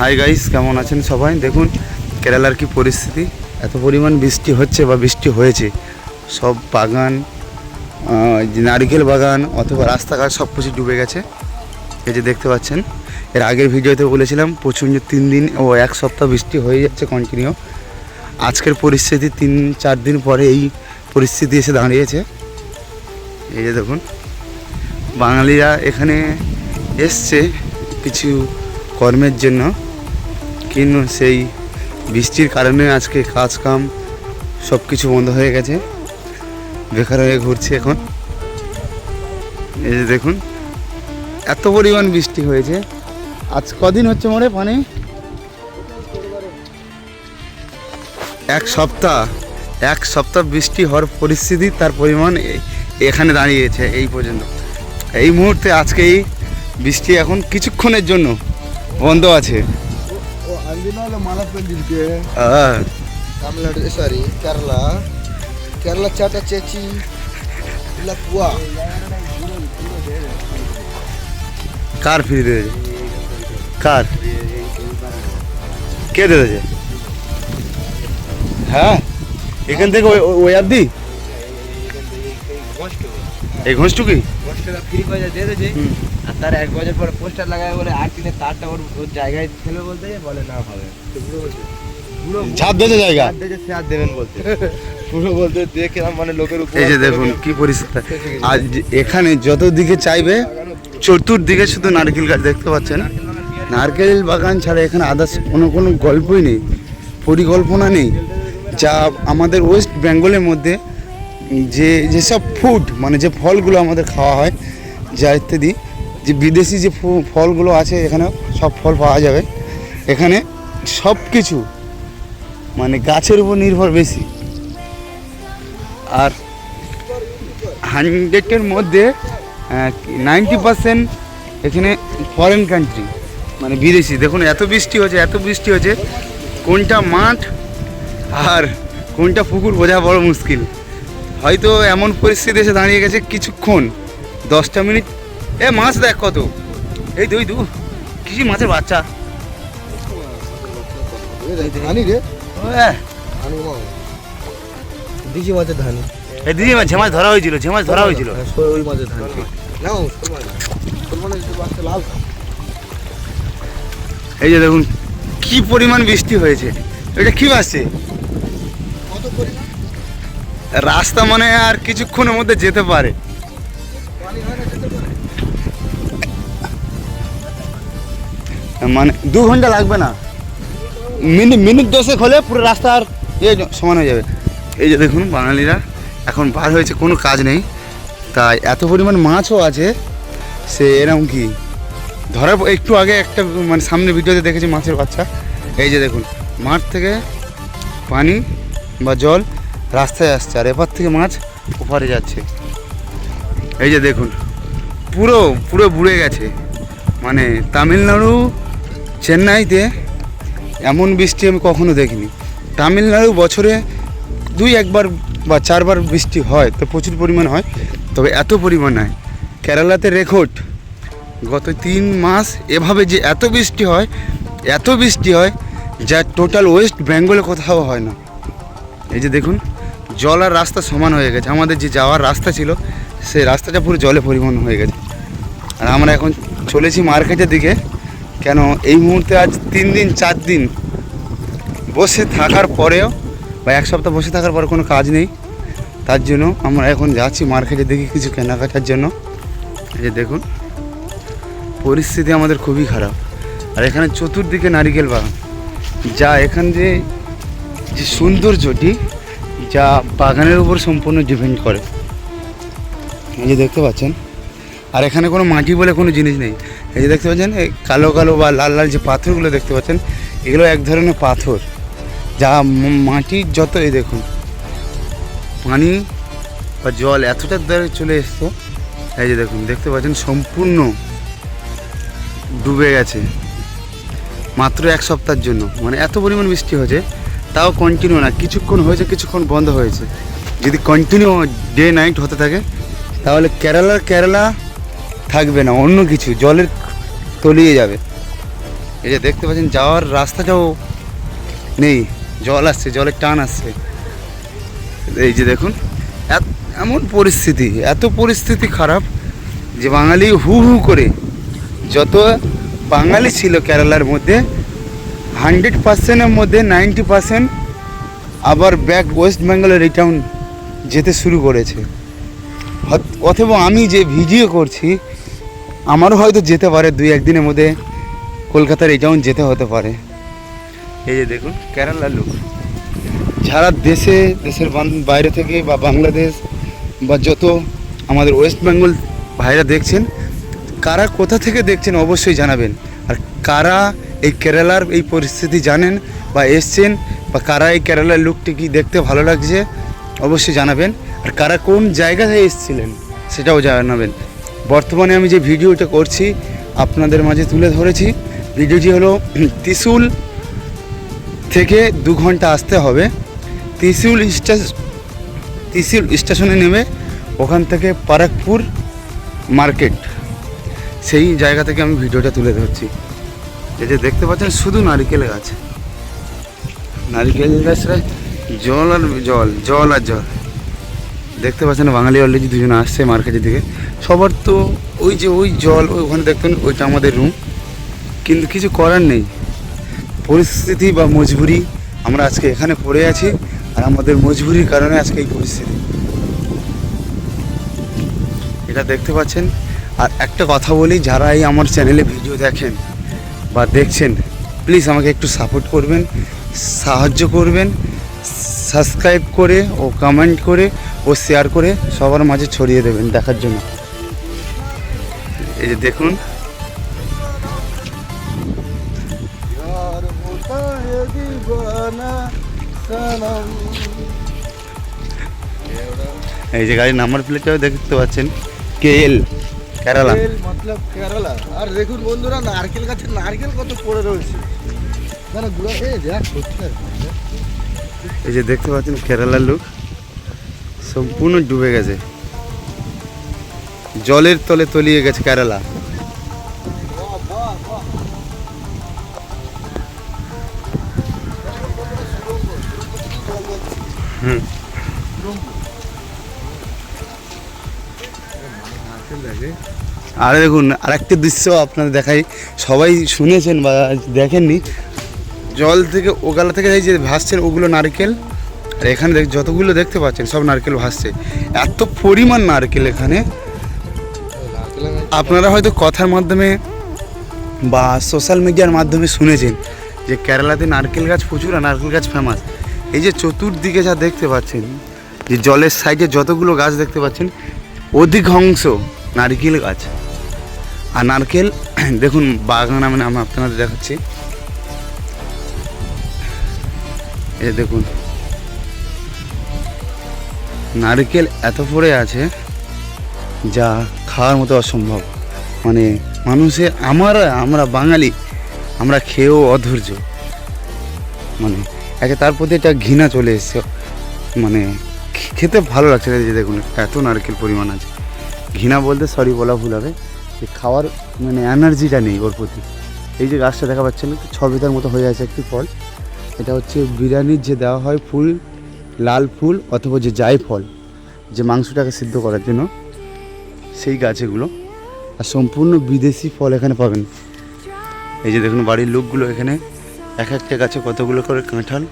Hi guys কেমন আছেন সবাই? দেখুন, কেরালার কি পরিস্থিতি? এত পরিমাণ বৃষ্টি হচ্ছে বা বৃষ্টি হয়েছে। সব বাগান নারকেল বাগান অথবা রাস্তাঘাট সব কিছু ডুবে গেছে। এই যে দেখতে পাচ্ছেন, এর আগের ভিডিওতে বলেছিলাম, প্রচণ্ড তিন দিন ও এক সপ্তাহ বৃষ্টি হয়ে যাচ্ছে কন্টিনিউ আজকের পরিস্থিতি তিন, চার দিন পরে এই পরিস্থিতি এসে দাঁড়িয়েছে। এই যে দেখুন, বাঙালিরা এখানে এসছে কিছু কর্মের জন্য। কিন্তু সেই বৃষ্টির কারণে আজকে কাজ কাম সব কিছু বন্ধ হয়ে গেছে। বেকার হয়ে ঘুরছে এখন। এই যে দেখুন, এত পরিমাণ বৃষ্টি হয়েছে। আজ কদিন হচ্ছে মনে পানি? এক সপ্তাহ এক সপ্তাহ বৃষ্টি হওয়ার পরিস্থিতি, তার পরিমাণ এখানে দাঁড়িয়েছে এই পর্যন্ত। এই মুহূর্তে আজকে এই বৃষ্টি এখন কিছুক্ষণের জন্য বন্ধ আছে। அதனால மழை பெஞ்சிருக்கு தமிழ்நாடு சாரி கேரளா கேரளா சேட்டா சேச்சி இல்லை பூவா কার ফ্রি দিয়েছে কার কে দিয়েছে হ্যাঁ এখান থেকে ওই ওই আর দি এই ঘোষটুকি পোস্টারটা ফ্রি পয়সা দিয়ে দিয়েছে। আর তার এক বছর পর পোস্টার লাগায় বলে আর তারটা ওর ওর জায়গায় ফেলবে বলতে বলে না হবে। ছাদ জায়গা? দেবেন বলতে। পুরো বলতে মানে লোকের উপর এই যে দেখুন কি পরিস্থিতি। আজ এখানে যত দিকে চাইবে চতুর্দিকে শুধু নারকেল গাছ দেখতে পাচ্ছেন। নারকেল বাগান ছাড়া এখানে আদার্স কোনো কোনো গল্পই নেই পরিকল্পনা নেই। যা আমাদের ওয়েস্ট বেঙ্গলের মধ্যে যে যেসব ফুড মানে যে ফলগুলো আমাদের খাওয়া হয়, যা ইত্যাদি যে বিদেশি যে ফলগুলো আছে এখানে সব ফল পাওয়া যাবে। এখানে সব কিছু মানে গাছের উপর নির্ভর বেশি। আর হান্ড্রেডের মধ্যে নাইনটি পার্সেন্ট এখানে ফরেন কান্ট্রি মানে বিদেশি। দেখুন, এত বৃষ্টি হচ্ছে এত বৃষ্টি হচ্ছে কোনটা মাঠ আর কোনটা পুকুর, বোঝা বড় মুশকিল। হয়তো এমন পরিস্থিতি এসে দাঁড়িয়ে গেছে কিছুক্ষণ। দশটা মিনিট? এ মাছ দেখ কত। এই দুই দু কৃষি মাছের বাচ্চা। মাছের ধান। এই মাছ ধরা হয়েছিল ধরা হয়েছিল। ওই মাছের ধান। লাল। এই যে দেখুন কি পরিমাণ বৃষ্টি হয়েছে। এটা কি আসছে কত পরিমাণ? রাস্তা মানে আর কিছুক্ষণের মধ্যে যেতে পারে। মানে দু ঘণ্টা লাগবে না। মিনিট মিনিট দশেক হলে পুরো রাস্তা আর ইয়ে সমান হয়ে যাবে। এই যে দেখুন বাঙালিরা, এখন বার হয়েছে, কোনো কাজ নেই। তাই এত পরিমাণ মাছও আছে, সে এরকম কি? ধরার একটু আগে একটা মানে সামনে ভিডিওতে দেখেছি মাছের বাচ্চা। এই যে দেখুন, মাঠ থেকে পানি বা জল রাস্তায় আসছে আর এপার থেকে মাছ ওপারে যাচ্ছে। এই যে দেখুন, পুরো পুরো বুড়ে গেছে। মানে তামিলনাড়ু চেন্নাইতে এমন বৃষ্টি আমি কখনো দেখিনি। তামিলনাড়ু বছরে দুই একবার বা চারবার বৃষ্টি হয়, তো প্রচুর পরিমাণ হয়, তবে এত পরিমাণ নয়। কেরালাতে রেকর্ড, গত তিন মাস এভাবে যে এত বৃষ্টি হয়, এত বৃষ্টি হয়, যা টোটাল ওয়েস্ট বেঙ্গলে কোথাও হয় না। এই যে দেখুন জল আর রাস্তা সমান হয়ে গেছে। আমাদের যে যাওয়ার রাস্তা ছিল, সেই রাস্তাটা পুরো জলে পরিবহন হয়ে গেছে। আর আমরা এখন চলেছি মার্কেটের দিকে। কেন, এই মুহূর্তে আজ তিন দিন, চার দিন বসে থাকার পরেও বা এক সপ্তাহ বসে থাকার পরে কোনো কাজ নেই। তার জন্য আমরা এখন যাচ্ছি মার্কেটের দিকে কিছু কেনাকাটার জন্য। যে দেখুন, পরিস্থিতি আমাদের খুবই খারাপ। আর এখানে চতুর্দিকে নারিকেল বাগান। যা এখান যে যে সৌন্দর্যটি যা বাগানের উপর সম্পূর্ণ ডিপেন্ড করে। এই যে দেখতে পাচ্ছেন, আর এখানে কোনো মাটি বলে কোনো জিনিস নেই। এই যে দেখতে পাচ্ছেন, এই কালো কালো বা লাল লাল যে পাথরগুলো দেখতে পাচ্ছেন, এগুলো এক ধরনের পাথর। যা মাটির যত, এই দেখুন, পানি বা জল এতটা দূরে চলে এসতো এই যে দেখুন, দেখতে পাচ্ছেন, সম্পূর্ণ ডুবে গেছে। মাত্র এক সপ্তাহের জন্য মানে এত পরিমাণ বৃষ্টি হয়েছে তাও কন্টিনিউ না। কিছুক্ষণ হয়েছে, কিছুক্ষণ বন্ধ হয়েছে। যদি কন্টিনিউ ডে নাইট হতে থাকে, তাহলে কেরালার কেরালা থাকবে না, অন্য কিছু, জলের তলিয়ে যাবে। এই যে দেখতে পাচ্ছেন, যাওয়ার রাস্তাটাও নেই, জল আসছে, জলের টান আসছে। এই যে দেখুন এমন পরিস্থিতি, এত পরিস্থিতি খারাপ যে বাঙালি হু হু করে, যত বাঙালি ছিল কেরালার মধ্যে হান্ড্রেড পার্সেন্টের মধ্যে নাইনটি পার্সেন্ট আবার ব্যাক ওয়েস্ট বেঙ্গলে রিটার্ন যেতে শুরু করেছে। অথবা আমি যে ভিডিও করছি আমারও হয়তো যেতে পারে দুই একদিনের মধ্যে কলকাতার রিটার্ন যেতে হতে পারে। এই যে দেখুন কেরালার লোক। যারা দেশে দেশের বাইরে থেকে বা বাংলাদেশ বা যত আমাদের ওয়েস্ট বেঙ্গল ভাইরা দেখছেন কারা কোথা থেকে দেখছেন অবশ্যই জানাবেন। আর কারা এই কেরালার এই পরিস্থিতি জানেন বা এসছেন বা কারা এই কেরালার লুকটি কি দেখতে ভালো লাগছে, অবশ্যই জানাবেন। আর কারা কোন জায়গা থেকে এসেছিলেন সেটাও জানাবেন। বর্তমানে আমি যে ভিডিওটা করছি, আপনাদের মাঝে তুলে ধরেছি। ভিডিওটি হলো ত্রিশুল থেকে দু ঘণ্টা আসতে হবে। ত্রিশুল স্টেশন ত্রিশুল স্টেশনে নেমে ওখান থেকে পারাকপুর মার্কেট, সেই জায়গা থেকে আমি ভিডিওটা তুলে ধরছি। এই যে দেখতে পাচ্ছেন, শুধু নারিকেল গাছ। নারিকেল গাছটা জল আর জল জল আর জল। দেখতে পাচ্ছেন, বাঙালি অলরেডি দুজন আসছে মার্কেটের দিকে। সবার তো ওই যে ওই জল ওখানে দেখতেন, ওইটা আমাদের রুম কিন্তু কিছু করার নেই। পরিস্থিতি বা মজবুরি, আমরা আজকে এখানে পড়ে আছি, আর আমাদের মজবুরির কারণে আজকে এই পরিস্থিতি। এটা দেখতে পাচ্ছেন। আর একটা কথা বলি, যারা এই আমার চ্যানেলে ভিডিও দেখেন বা দেখছেন প্লিজ আমাকে একটু সাপোর্ট করবেন, সাহায্য করবেন সাবস্ক্রাইব করে ও কমেন্ট করে ও শেয়ার করে সবার মাঝে ছড়িয়ে দেবেন দেখার জন্য। এই যে দেখুন। এই যে গাড়ির নাম্বার প্লেটটাও দেখতে পাচ্ছেন কে এল কেরালা মতলব কেরালা আর দেখুন বন্ধুরা নারকেল গাছের নারকেল কত পড়ে রয়েছে না না গুড়া এ দেখ। এই যে দেখতে পাচ্ছেন কেরালার লোক সম্পূর্ণ ডুবে গেছে জলের তলে তলিয়ে গেছে কেরালা। হুম। আর দেখুন, আরেকটা দৃশ্য আপনাদের দেখাই। সবাই শুনেছেন বা দেখেননি। জল থেকে ওগালা থেকে যে ভাসছেন, ওগুলো নারকেল। আর এখানে যতগুলো দেখতে পাচ্ছেন, সব নারকেল ভাসছে। এত পরিমাণ নারকেল এখানে। আপনারা হয়তো কথার মাধ্যমে বা সোশ্যাল মিডিয়ার মাধ্যমে শুনেছেন যে কেরালাতে নারকেল গাছ প্রচুর আর নারকেল গাছ ফেমাস এই যে চতুর্দিকে যা দেখতে পাচ্ছেন, যে জলের সাইডে যতগুলো গাছ দেখতে পাচ্ছেন, অধিকাংশ নারকেল গাছ। আর নারকেল, দেখুন বাগান আমি আমি আপনাদের দেখাচ্ছি। এই দেখুন। নারকেল এত পড়ে আছে যা খাওয়ার মতো অসম্ভব। মানে মানুষে, আমার, আমরা বাঙালি, আমরা খেয়েও অধৈর্য। মানে একে তার প্রতি একটা ঘৃণা চলে এসছে। মানে খেতে ভালো লাগছে যে দেখুন, এত নারকেল পরিমাণ আছে। ঘৃণা বলতে সরি বলা ভুল হবে, যে খাওয়ার মানে এনার্জিটা নেই ওর প্রতি। এই যে গাছটা দেখা পাচ্ছেন, ছ বিঘার মতো হয়ে আছে একটি ফল। এটা হচ্ছে বিরিয়ানির যে দেওয়া হয় ফুল, লাল ফুল অথবা যে জাই ফল, যে মাংসটাকে সিদ্ধ করার জন্য, সেই গাছগুলো। আর সম্পূর্ণ বিদেশি ফল এখানে পাবেন। এই যে দেখুন, বাড়ির লোকগুলো এখানে, এক একটা গাছে কতগুলো করে কাঁঠাল।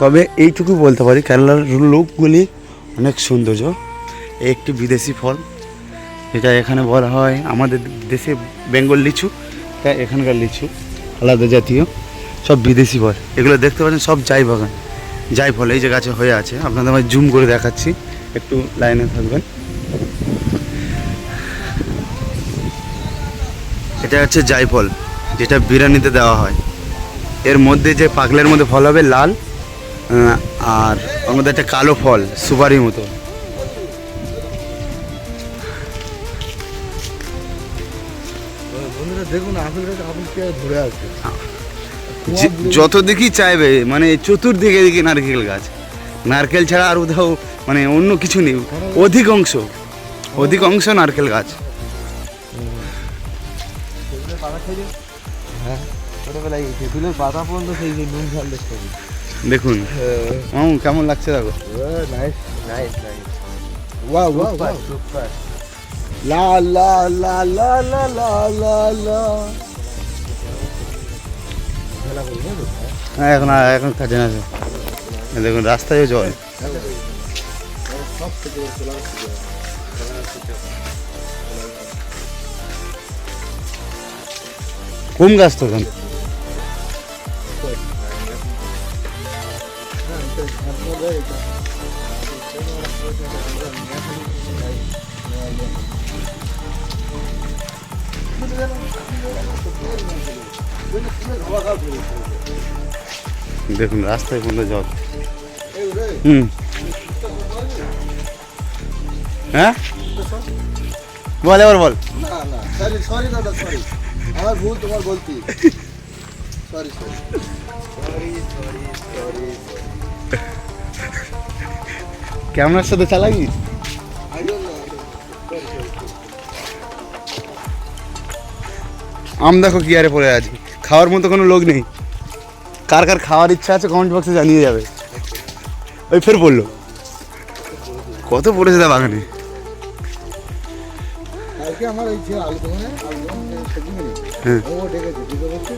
তবে এইটুকু বলতে পারি কেরালার লোকগুলি অনেক সৌন্দর্য। একটি বিদেশি ফল এটা এখানে বলা হয় আমাদের দেশে বেঙ্গল লিচু তা এখানকার লিচু, আলাদা জাতীয়, সব বিদেশি ফল। এগুলো দেখতে পাচ্ছেন, সব জাই বাগান, জাই ফল, এই যে গাছে হয়ে আছে। আপনাদের আমি জুম করে দেখাচ্ছি, একটু লাইনে থাকবেন। এটা হচ্ছে জায়ফল যেটা বিরিয়ানিতে দেওয়া হয়। এর মধ্যে যে পাগলের মধ্যে ফল হবে, লাল আর ওর মধ্যে একটা কালো ফল সুপারির মতো। দেখুন ধরে আছে। যত দিকেই চাইবে মানে চতুর্দিকে দিকে নারকেল গাছ। নারকেল ছাড়া আর কোথাও মানে অন্য কিছু নেই। অধিক অংশ অধিক অংশ নারকেল গাছ। হ্যাঁ ছোটবেলায় তেঁতুলের পাতা পর্যন্ত সেই নুন ঝাল দেখতে দেখুন। মামু কেমন লাগছে দেখো? Nice nice nice wow wow super super লা লা লা লা লা লা লা লা। হ্যাঁ এখন এখন না। আছে দেখুন রাস্তায় জল। কোন গাছ তো দেখুন, রাস্তায় কোনো জল। হুম। হ্যাঁ? বল, এবার বল। সরি ক্যামেরার সাথে চালাবি? আম দেখো কি আরে পড়ে আছে। খাওয়ার মতো কোনো লোক নেই। কার কার খাওয়ার ইচ্ছা আছে কমেন্ট বক্সে জানিয়ে যাবে। ওই ফের বলল। কত পড়েছে তা বাগানে। আমার যে আলু দোকানে আলু সবজি হ্যাঁ। ও ডেকেছে বুঝতে পারছ